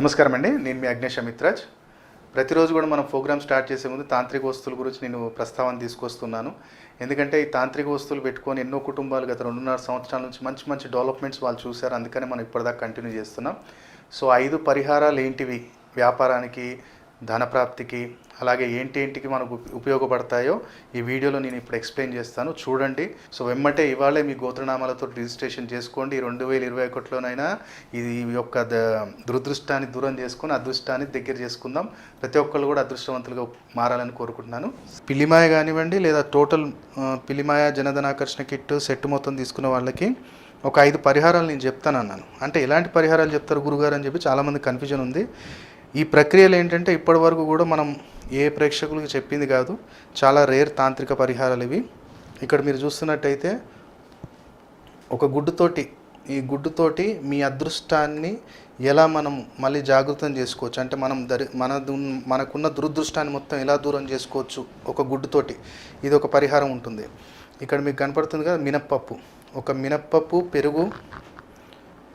నమస్కారం అండి నేను మీ అగ్నేష్ అమిత్రాజ్. ప్రతిరోజు కూడా మనం ప్రోగ్రామ్ స్టార్ట్ చేసే ముందు తాంత్రిక వస్తువుల గురించి నేను ప్రస్తావన తీసుకొస్తున్నాను. ఎందుకంటే ఈ తాంత్రిక వస్తువులు పెట్టుకొని ఎన్నో కుటుంబాలు గత రెండున్నర సంవత్సరాల నుంచి మంచి మంచి డెవలప్మెంట్స్ వాళ్ళు చూశారు. అందుకనే మనం ఇప్పటిదాకా కంటిన్యూ చేస్తున్నాం. సో ఐదు పరిహారాలు ఏంటివి? వ్యాపారానికి ధనప్రాప్తికి అలాగే ఏంటి ఏంటికి మనకు ఉపయోగపడతాయో ఈ వీడియోలో నేను ఇప్పుడు ఎక్స్ప్లెయిన్ చేస్తాను. చూడండి. సో వెమ్మటే ఇవాళే మీ గోత్రనామాలతో రిజిస్ట్రేషన్ చేసుకోండి రెండు వేల ఇరవై ఒకటిలోనైనా ఇది ఈ యొక్క ద- దురదృష్టాన్ని దూరం చేసుకొని అదృష్టాన్ని దగ్గర చేసుకుందాం. ప్రతి ఒక్కళ్ళు కూడా అదృష్టవంతులుగా మారాలని కోరుకుంటున్నాను. పిలిమాయ కానివ్వండి లేదా టోటల్ పిలిమాయ పిలిమాయ జనధనాకర్షణ కిట్ సెట్ మొత్తం తీసుకున్న వాళ్ళకి ఒక ఐదు పరిహారాలు నేను చెప్తాను అన్నాను అంటే ఎలాంటి పరిహారాలు చెప్తారు గురుగారు అని చెప్పి చాలామంది కన్ఫ్యూజన్ ఉంది. ఈ ప్రక్రియలు ఏంటంటే ఇప్పటి వరకు కూడా మనం ఏ ప్రేక్షకులకు చెప్పింది కాదు. చాలా రేర్ తాంత్రిక పరిహారాలు ఇవి. ఇక్కడ మీరు చూస్తున్నట్టయితే ఒక గుడ్డుతోటి ఈ గుడ్డుతోటి మీ అదృష్టాన్ని ఎలా మనం మళ్ళీ జాగృతం చేసుకోవచ్చు? అంటే మనం దరి మన మనకున్న దురదృష్టాన్ని మొత్తం ఎలా దూరం చేసుకోవచ్చు? ఒక గుడ్డుతోటి. ఇది ఒక పరిహారం ఉంటుంది. ఇక్కడ మీకు కనపడుతుంది కదా మినప్పప్పు. ఒక మినప్పప్పు పెరుగు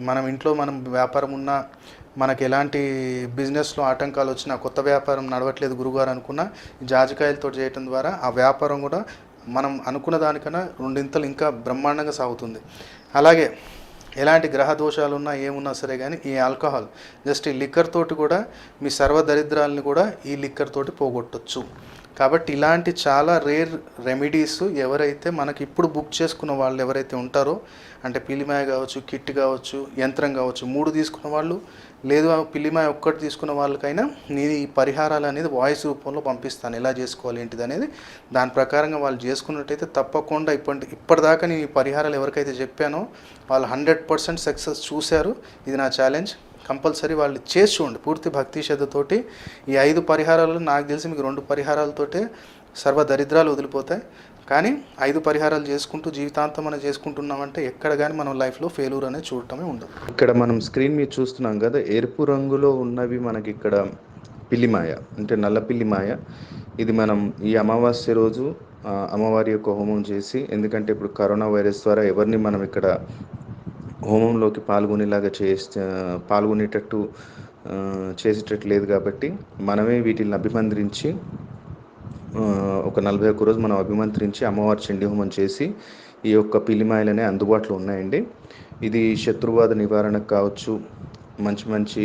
మనం ఇంట్లో మనం వ్యాపారం ఉన్నా మనకి ఎలాంటి బిజినెస్లో ఆటంకాలు వచ్చినా కొత్త వ్యాపారం నడవట్లేదు గురుగారు అనుకున్నా ఈ జాజికాయలతో చేయటం ద్వారా ఆ వ్యాపారం కూడా మనం అనుకున్న దానికన్నా రెండింతలు ఇంకా బ్రహ్మాండంగా సాగుతుంది. అలాగే ఎలాంటి గ్రహ దోషాలు ఉన్నా ఏమున్నా సరే కానీ ఈ ఆల్కహాల్ జస్ట్ ఈ లిక్కర్ తోటి కూడా మీ సర్వ దరిద్రాలని కూడా ఈ లిక్కర్ తోటి పోగొట్టచ్చు. కాబట్టి ఇలాంటి చాలా రేర్ రెమెడీస్ ఎవరైతే మనకి ఇప్పుడు బుక్ చేసుకున్న వాళ్ళు ఎవరైతే ఉంటారో అంటే పిల్లిమాయ కావచ్చు కిట్ కావచ్చు యంత్రం కావచ్చు మూడు తీసుకున్న వాళ్ళు లేదు పిల్లిమాయ ఒక్కటి తీసుకున్న వాళ్ళకైనా నేను ఈ పరిహారాలు అనేది వాయిస్ రూపంలో పంపిస్తాను. ఎలా చేసుకోవాలి ఏంటిది అనేది దాని ప్రకారంగా వాళ్ళు చేసుకున్నట్టయితే తప్పకుండా ఇప్పటి ఇప్పటిదాకా నేను ఈ పరిహారాలు ఎవరికైతే చెప్పానో వాళ్ళు హండ్రెడ్ పర్సెంట్ సక్సెస్ చూశారు. ఇది నా ఛాలెంజ్. కంపల్సరీ వాళ్ళు చేసి చూడండి పూర్తి భక్తి శ్రద్ధతోటి ఈ ఐదు పరిహారాలు నాకు తెలిసి మీకు రెండు పరిహారాలతోటే సర్వ దరిద్రాలు వదిలిపోతాయి. కానీ ఐదు పరిహారాలు చేసుకుంటూ జీవితాంతం మనం చేసుకుంటున్నామంటే ఎక్కడ కానీ మనం లైఫ్లో ఫెయిల్యూర్ అనేది చూడటమే ఉండదు. ఇక్కడ మనం స్క్రీన్ మీద చూస్తున్నాం కదా ఎరుపు రంగులో ఉన్నవి మనకి ఇక్కడ పిల్లిమాయ అంటే నల్ల పిల్లిమాయ ఇది మనం ఈ అమావాస్య రోజు అమ్మవారి యొక్క హోమం చేసి ఎందుకంటే ఇప్పుడు కరోనా వైరస్ ద్వారా ఎవరిని మనం ఇక్కడ హోమంలోకి పాల్గొనేలాగా చేస్తే పాల్గొనేటట్టు చేసేటట్టు లేదు కాబట్టి మనమే వీటిని అభిమంత్రించి ఒక నలభై ఒక్క రోజు మనం అభిమంత్రించి అమ్మవారి చండీ హోమం చేసి ఈ యొక్క పిలిమాయలనే అందుబాటులో ఉన్నాయండి. ఇది శత్రువాద నివారణకు కావచ్చు మంచి మంచి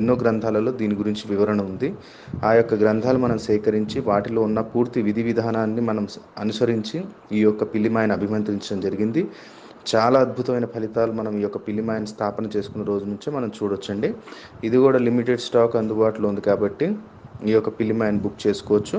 ఎన్నో గ్రంథాలలో దీని గురించి వివరణ ఉంది. ఆ యొక్క గ్రంథాలు మనం సేకరించి వాటిలో ఉన్న పూర్తి విధి విధానాన్ని మనం అనుసరించి ఈ యొక్క పిల్లిమాయను అభిమంత్రించడం జరిగింది. చాలా అద్భుతమైన ఫలితాలు మనం ఈ యొక్క పిల్లిమాయను స్థాపన చేసుకున్న రోజు నుంచే మనం చూడొచ్చండి. ఇది కూడా లిమిటెడ్ స్టాక్ అందుబాటులో ఉంది కాబట్టి ఈ యొక్క పిల్లిమాయను బుక్ చేసుకోవచ్చు.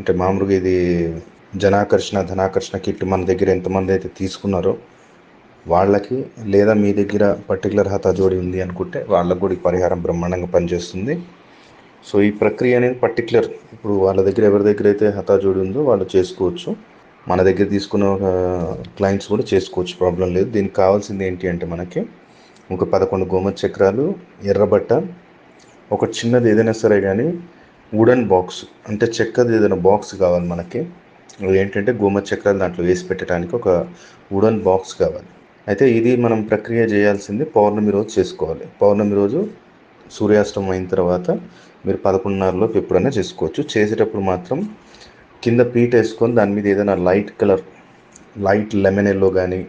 అంటే మామూలుగా ఇది జనాకర్షణ ధనాకర్షణ కిట్ మన దగ్గర ఎంతమంది అయితే తీసుకున్నారో వాళ్ళకి లేదా మీ దగ్గర పర్టికులర్ హతా జోడి ఉంది అనుకుంటే వాళ్ళకు కూడా ఈ పరిహారం బ్రహ్మాండంగా పనిచేస్తుంది. సో ఈ ప్రక్రియ అనేది పర్టికులర్ ఇప్పుడు వాళ్ళ దగ్గర ఎవరి దగ్గర అయితే హతా జోడి ఉందో వాళ్ళు చేసుకోవచ్చు. మన దగ్గర తీసుకున్న క్లయింట్స్ కూడా చేసుకోవచ్చు ప్రాబ్లం లేదు. దీనికి కావాల్సింది ఏంటి అంటే మనకి ఒక పదకొండు గోమ చక్రాలు ఎర్రబట్ట ఒక చిన్నది ఏదైనా సరే కానీ వుడన్ బాక్స్ అంటే చెక్కది ఏదైనా బాక్స్ కావాలి మనకి. ఏంటంటే గోమ చక్రాలు దాంట్లో వేసి పెట్టడానికి ఒక వుడన్ బాక్స్ కావాలి. అయితే ఇది మనం ప్రక్రియ చేయాల్సింది పౌర్ణమి రోజు చేసుకోవాలి. పౌర్ణమి రోజు సూర్యాస్తమం అయిన తర్వాత మీరు పదకొండున్నరలోపు ఎప్పుడైనా చేసుకోవచ్చు. చేసేటప్పుడు మాత్రం కింద పీట వేసుకొని దాని మీద ఏదైనా light colour light lemon yellow కానీ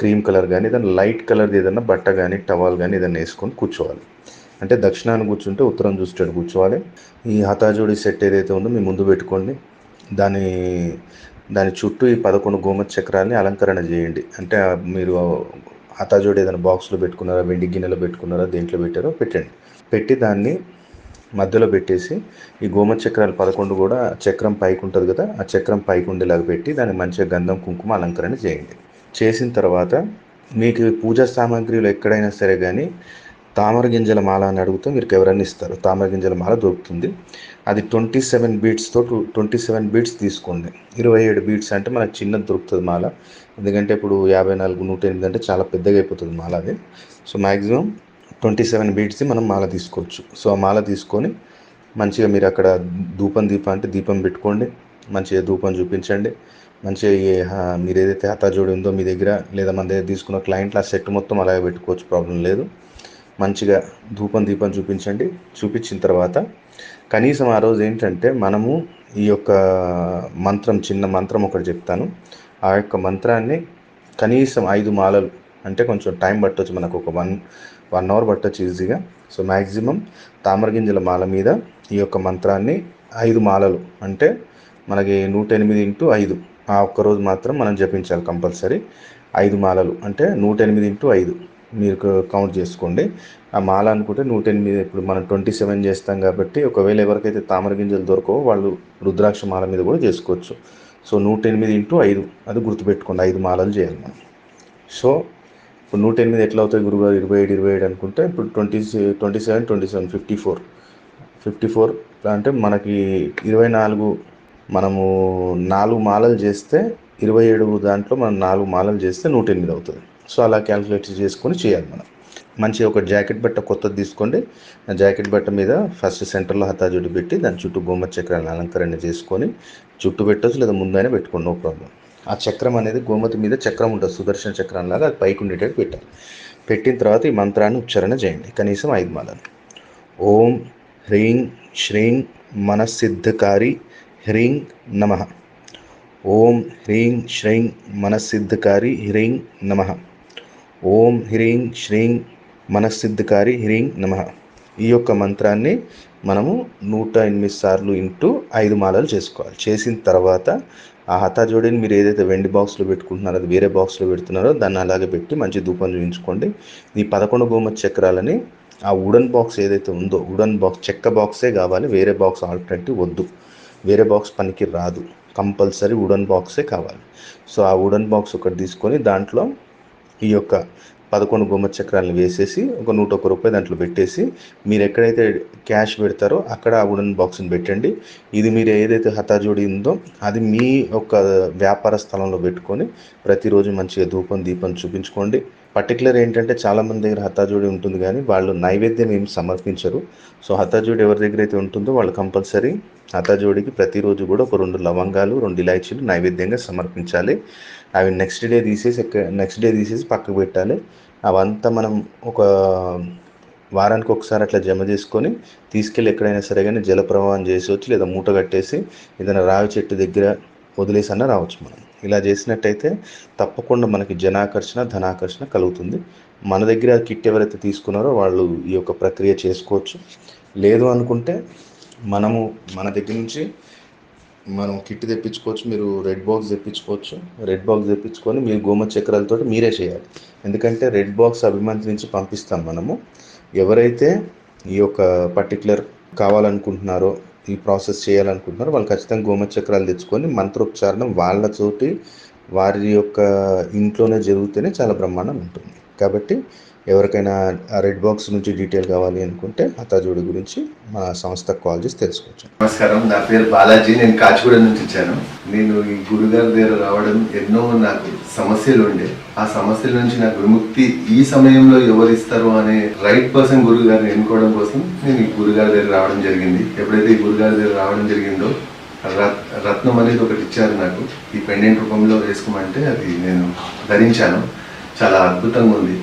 క్రీమ్ కలర్ కానీ ఏదైనా లైట్ కలర్ది ఏదైనా బట్ట కానీ టవాల్ కానీ ఏదైనా వేసుకొని కూర్చోవాలి. అంటే దక్షిణాన్ని కూర్చుంటే ఉత్తరం చూసేటట్టు కూర్చోవాలి. ఈ హతాజోడి సెట్ ఏదైతే ఉందో మీ ముందు పెట్టుకోండి. దాని దాని చుట్టూ ఈ పదకొండు గోమతి చక్రాల్ని అలంకరణ చేయండి. అంటే మీరు హతాజోడి ఏదైనా బాక్స్లో పెట్టుకున్నారా వెండి గిన్నెలో పెట్టుకున్నారా దేంట్లో పెట్టారో పెట్టండి. పెట్టి దాన్ని మధ్యలో పెట్టేసి ఈ గోమతి చక్రాలు పదకొండు కూడా చక్రం పైకి ఉంటుంది కదా ఆ చక్రం పైకి ఉండేలాగా పెట్టి దాన్ని మంచిగా గంధం కుంకుమ అలంకరణ చేయండి. చేసిన తర్వాత మీకు పూజా సామాగ్రిలో ఎక్కడైనా సరే కానీ తామర గింజల మాల అని అడిగితే మీరు ఎవరైనా ఇస్తారు. తామర గింజల మాల దొరుకుతుంది. అది ట్వంటీ సెవెన్ బీట్స్తో ట్వంటీ సెవెన్ బీట్స్ తీసుకోండి. ఇరవై ఏడు బీట్స్ అంటే మనకు చిన్నది దొరుకుతుంది మాల. ఎందుకంటే ఇప్పుడు యాభై నాలుగు నూట ఎనిమిది అంటే చాలా పెద్దగా అయిపోతుంది మాల అది. So maximum twenty seven beads మనం మాల తీసుకోవచ్చు. సో ఆ మాల తీసుకొని మంచిగా మీరు అక్కడ ధూపం దీపం అంటే దీపం పెట్టుకోండి. మంచిగా ధూపం చూపించండి. మంచిగా మీరు ఏదైతే హతాజోడి ఉందో మీ దగ్గర లేదా మన దగ్గర తీసుకున్న క్లయింట్లు ఆ సెట్ మొత్తం అలాగే పెట్టుకోవచ్చు. ప్రాబ్లం లేదు. మంచిగా ధూపం దీపం చూపించండి. చూపించిన తర్వాత కనీసం ఆ రోజు ఏంటంటే మనము ఈ యొక్క మంత్రం చిన్న మంత్రం ఒకటి చెప్తాను. ఆ యొక్క మంత్రాన్ని కనీసం ఐదు మాలలు అంటే కొంచెం టైం పట్టవచ్చు మనకు ఒక వన్ వన్ అవర్ పట్టొచ్చు ఈజీగా. సో మ్యాక్సిమం తామర గింజల మాల మీద ఈ యొక్క మంత్రాన్ని ఐదు మాలలు అంటే మనకి నూట ఎనిమిది ఇంటూ ఐదు ఆ ఒక్క రోజు మాత్రం మనం జపించాలి కంపల్సరీ. ఐదు మాలలు అంటే నూట ఎనిమిది ఇంటూ ఐదు. మీరు కౌంట్ చేసుకోండి. ఆ మాల అనుకుంటే నూట ఎనిమిది ఇప్పుడు మనం ట్వంటీ సెవెన్ చేస్తాం కాబట్టి ఒకవేళ ఎవరికైతే తామర గింజలు దొరకవో వాళ్ళు రుద్రాక్ష మాల మీద కూడా చేసుకోవచ్చు. సో నూట ఎనిమిది ఇంటూ ఐదు అది గుర్తుపెట్టుకోండి. ఐదు మాలలు చేయాలి మనం. సో ఇప్పుడు నూట ఎనిమిది ఎట్లా అవుతాయి గురుగారు? ఇరవై ఏడు ఇరవై ఏడు అనుకుంటే ఇప్పుడు twenty twenty seven twenty seven fifty four fifty four అంటే మనకి ఇరవై నాలుగు మనము నాలుగు మాలలు చేస్తే ఇరవై ఏడు దాంట్లో మనం నాలుగు మాలలు చేస్తే నూట ఎనిమిది అవుతుంది. సో అలా క్యాల్కులేట్ చేసుకొని చేయాలి మనం. మంచి ఒక జాకెట్ బట్ట కొత్తది తీసుకోండి. ఆ జాకెట్ బట్ట మీద ఫస్ట్ సెంటర్లో హతాజుడి పెట్టి దాని చుట్టూ గోమతి చక్రాన్ని అలంకరణ చేసుకొని చుట్టూ పెట్టచ్చు లేదా ముందైనా పెట్టుకోండి నో ప్రాబ్లం ఆ చక్రం అనేది గోమతి మీద చక్రం ఉంటుంది సుదర్శన చక్రం లాగా అది పైకి ఉండేటట్టు పెట్టాలి. పెట్టిన తర్వాత ఈ మంత్రాన్ని ఉచ్చారణ చేయండి. కనీసం ఐదు మాలలు. ఓం హ్రీం శ్రీం మనసిద్ధకారి హ్రీం నమ. ఓం హ్రీం శ్రీం మనసిద్ధకారి హ్రీం నమ. ఓం హ్రీం శ్రీం మనస్సిద్ధికారి హ్రీం నమ. ఈ యొక్క మంత్రాన్ని మనము నూట ఎనిమిది సార్లు ఇంటూ ఐదు మాలలు చేసుకోవాలి. చేసిన తర్వాత ఆ హతాజోడిని మీరు ఏదైతే వెండి బాక్స్లో పెట్టుకుంటున్నారో అది వేరే బాక్స్లో పెడుతున్నారో దాన్ని అలాగే పెట్టి మంచి ధూపం చూపించుకోండి. ఈ పదకొండు గోమతి చక్రాలని ఆ వుడన్ బాక్స్ ఏదైతే ఉందో వుడన్ బాక్స్ చెక్క బాక్సే కావాలి వేరే బాక్స్ ఆల్టర్నేటివ్ వద్దు. వేరే బాక్స్ పనికి రాదు. కంపల్సరీ వుడన్ బాక్సే కావాలి. సో ఆ వుడన్ బాక్స్ ఒకటి తీసుకొని దాంట్లో ఈ యొక్క పదకొండు గుమ్మ చక్రాలను వేసేసి ఒక నూట ఒక్క రూపాయి దాంట్లో పెట్టేసి మీరు ఎక్కడైతే క్యాష్ పెడతారో అక్కడ ఆ వుడన్ బాక్స్ని పెట్టండి. ఇది మీరు ఏదైతే హతాజోడి ఉందో అది మీ యొక్క వ్యాపార స్థలంలో పెట్టుకొని ప్రతిరోజు మంచిగా ధూపం దీపం చూపించుకోండి. పర్టికులర్ ఏంటంటే చాలామంది దగ్గర హతాజోడి ఉంటుంది కానీ వాళ్ళు నైవేద్యం ఏమి సమర్పించరు. సో హతాజోడి ఎవరి దగ్గర అయితే ఉంటుందో వాళ్ళు కంపల్సరీ హతాజోడికి ప్రతిరోజు కూడా ఒక రెండు లవంగాలు రెండు ఇలాచీలు నైవేద్యంగా సమర్పించాలి. అవి నెక్స్ట్ డే తీసేసి నెక్స్ట్ డే తీసేసి పక్కకు పెట్టాలి. అవంతా మనం ఒక వారానికి ఒకసారి అట్లా జమ చేసుకొని తీసుకెళ్ళి ఎక్కడైనా సరే కానీ జలప్రవాహం చేసేవచ్చు లేదా మూట కట్టేసి ఏదైనా రావి చెట్టు దగ్గర వదిలేసి అన్న రావచ్చు మనం. ఇలా చేసినట్టయితే తప్పకుండా మనకి జనాకర్షణ ధనాకర్షణ కలుగుతుంది. మన దగ్గర కిట్ ఎవరైతే తీసుకున్నారో వాళ్ళు ఈ యొక్క ప్రక్రియ చేసుకోవచ్చు. లేదు అనుకుంటే మనము మన దగ్గర నుంచి మనం కిట్ తెప్పించుకోవచ్చు మీరు రెడ్ బాక్స్ తెప్పించుకోవచ్చు. రెడ్ బాక్స్ తెప్పించుకొని మీరు గోమ చక్రాలతో మీరే చేయాలి. ఎందుకంటే రెడ్ బాక్స్ అభిమంత్రి నుంచి పంపిస్తాం మనము. ఎవరైతే ఈ యొక్క పర్టికులర్ కావాలనుకుంటున్నారో ఈ ప్రాసెస్ చేయాలనుకుంటున్నారో వాళ్ళు ఖచ్చితంగా గోమ చక్రాలు తెచ్చుకొని మంత్రోచ్చారణం వాళ్ళతోటి వారి యొక్క ఇంట్లోనే జరిగితేనే చాలా బ్రహ్మాండం ఉంటుంది. కాబట్టి ఎవరికైనా ఆ రెడ్ బాక్స్ నుంచి డీటెయిల్ కావాలి అనుకుంటే హతాజోడి గురించి మా సంస్థకు కాల్ చేసి తెలుసుకోవచ్చు. నమస్కారం. నా పేరు బాలాజీ. నేను కాచిగూడ నుంచి వచ్చాను. నేను ఈ గురుగారి దగ్గర రావడం ఎన్నో నాకు సమస్యలు ఉండే. ఆ సమస్యల నుంచి నాకు విముక్తి ఈ సమయంలో ఎవరు ఇస్తారు అనే రైట్ పర్సన్ గురుగారిని ఎన్నుకోవడం కోసం నేను ఈ గురుగారి దగ్గర రావడం జరిగింది. ఎప్పుడైతే ఈ గురుగారి దగ్గర రావడం జరిగిందో రత్- రత్నం అనేది ఒకటి ఇచ్చారు నాకు. ఈ పెండెంట్ రూపంలో వేసుకోమంటే అది నేను ధరించాను. చాలా అద్భుతంగా ఉంది.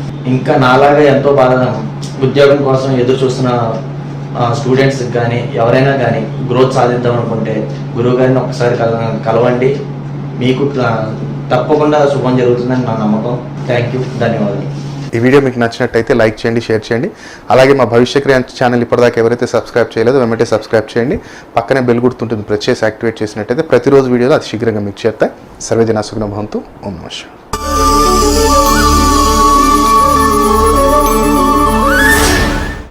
ఇంకా నాలాగా ఎంతో బాగా ఉద్యోగం కోసం ఎదురు చూస్తున్న స్టూడెంట్స్కి కానీ ఎవరైనా కానీ గ్రోత్ సాధిద్దాం అనుకుంటే గురువు గారిని ఒకసారి కల కలవండి. మీకు తప్పకుండా శుభం జరుగుతుందని నా నమ్మకం. థ్యాంక్ యూ ధన్యవాదాలు. ఈ వీడియో మీకు నచ్చినట్టయితే లైక్ చేయండి షేర్ చేయండి. అలాగే మా భవిష్యక్రియ ఛానల్ ఇప్పటిదాకా ఎవరైతే సబ్స్క్రైబ్ చేయలేదో వెంటనే సబ్స్క్రైబ్ చేయండి. పక్కనే బెల్ గుర్తుంటుంది ప్రెస్ చేసి యాక్టివేట్ చేసినట్టయితే ప్రతిరోజు వీడియోలో అది శీఘ్రంగా మీకు చేస్తాయి సర్వేజన సుగ్న భవంతు. ఓం నమస్కారం